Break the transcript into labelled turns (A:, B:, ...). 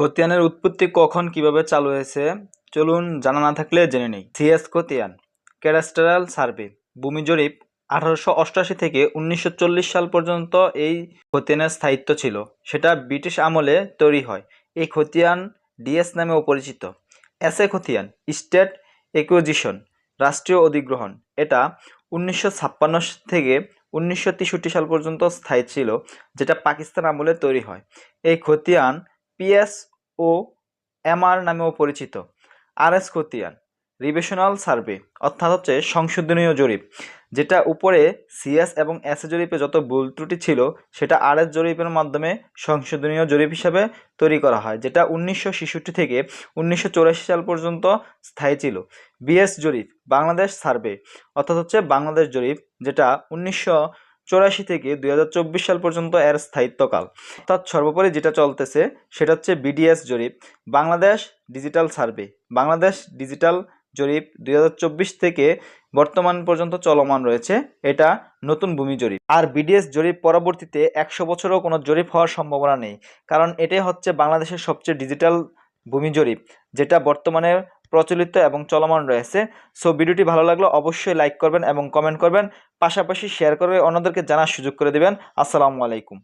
A: খতিয়ানের উৎপত্তি কখন কীভাবে চালু হয়েছে, চলুন জানা না থাকলে জেনে নেই। সিএস খতিয়ান, ক্যাডাস্ট্রাল সার্ভে, ভূমি জরিপ, আঠারোশো অষ্টআশি থেকে উনিশশো চল্লিশ সাল পর্যন্ত এই খতিয়ানের স্থায়িত্ব ছিল। সেটা ব্রিটিশ আমলে তৈরি হয়। এই খতিয়ান ডিএস নামেও পরিচিত। এসএ খতিয়ান, স্টেট একুইজিশন, রাষ্ট্রীয় অধিগ্রহণ। এটা উনিশশো ছাপ্পান্ন থেকে উনিশশো তেষট্টি সাল পর্যন্ত স্থায়ী ছিল, যেটা পাকিস্তান আমলে তৈরি হয়। এই খতিয়ান পিএস ও এমআর নামেও পরিচিত। আরএস খতিয়ান, রিভিশনাল সার্ভে, অর্থাৎ হচ্ছে সংশোধনীয় জরিপ, যেটা উপরে সিএস এবং এস জরিপে যত ভুল ত্রুটি ছিল, সেটা আরএস জরিপের মাধ্যমে সংশোধনীয় জরিপ হিসাবে তৈরি করা হয়, যেটা উনিশশো ছেষট্টি থেকে উনিশশো সাল পর্যন্ত স্থায়ী ছিল। বিএস জরিপ, বাংলাদেশ সার্ভে, অর্থাৎ হচ্ছে বাংলাদেশ জরিপ, যেটা উনিশশো চৌরাশি থেকে দুই হাজার চব্বিশ সাল পর্যন্ত এর স্থায়িত্বকাল। অর্থাৎ সর্বোপরি যেটা চলতেছে, সেটা হচ্ছে বিডিএস জরিপ। Bangladesh digital survey. Bangladesh digital জরিপ দুই হাজার চব্বিশ থেকে বর্তমান পর্যন্ত চলমান রয়েছে। এটা নতুন ভূমি জরিপ। আর বিডিএস জরিপ পরবর্তীতে একশো বছরও কোনো জরিপ হওয়ার সম্ভাবনা নেই। কারণ এটাই হচ্ছে বাংলাদেশের সবচেয়ে ডিজিটাল ভূমি জরিপ, যেটা বর্তমানে প্রচলিত এবং চলমান রয়েছে। সো ভিডিওটি ভালো লাগলে অবশ্যই লাইক করবেন এবং কমেন্ট করবেন। পাশাপাশি শেয়ার করে অন্যদেরকে জানার সুযোগ করে দেবেন। আসসালামু আলাইকুম।